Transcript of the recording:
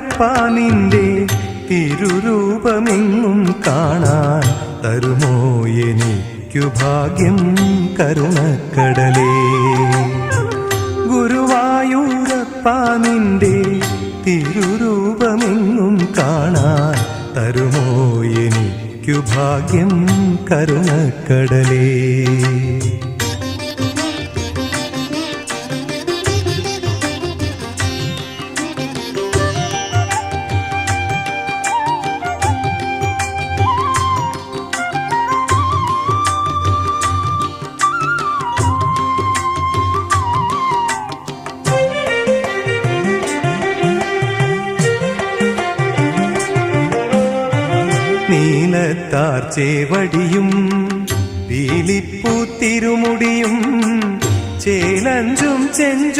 ഗുരുവായൂരപ്പാനിന്റെ തിരുരൂപമെങ്ങും കാണാൻ തരുമോ എനിക്കു ഭാഗ്യം കരുണക്കടലേ? ഗുരുവായൂരപ്പാനിന്റെ തിരുരൂപമെങ്ങും കാണാൻ തരുമോ എനിക്കു ഭാഗ്യം കരുണക്കടലേ? നീലത്താർ ചേവടിയും പീലിപ്പൂ തിരുമുടിയും ചേലഞ്ചും ചെഞ്ചു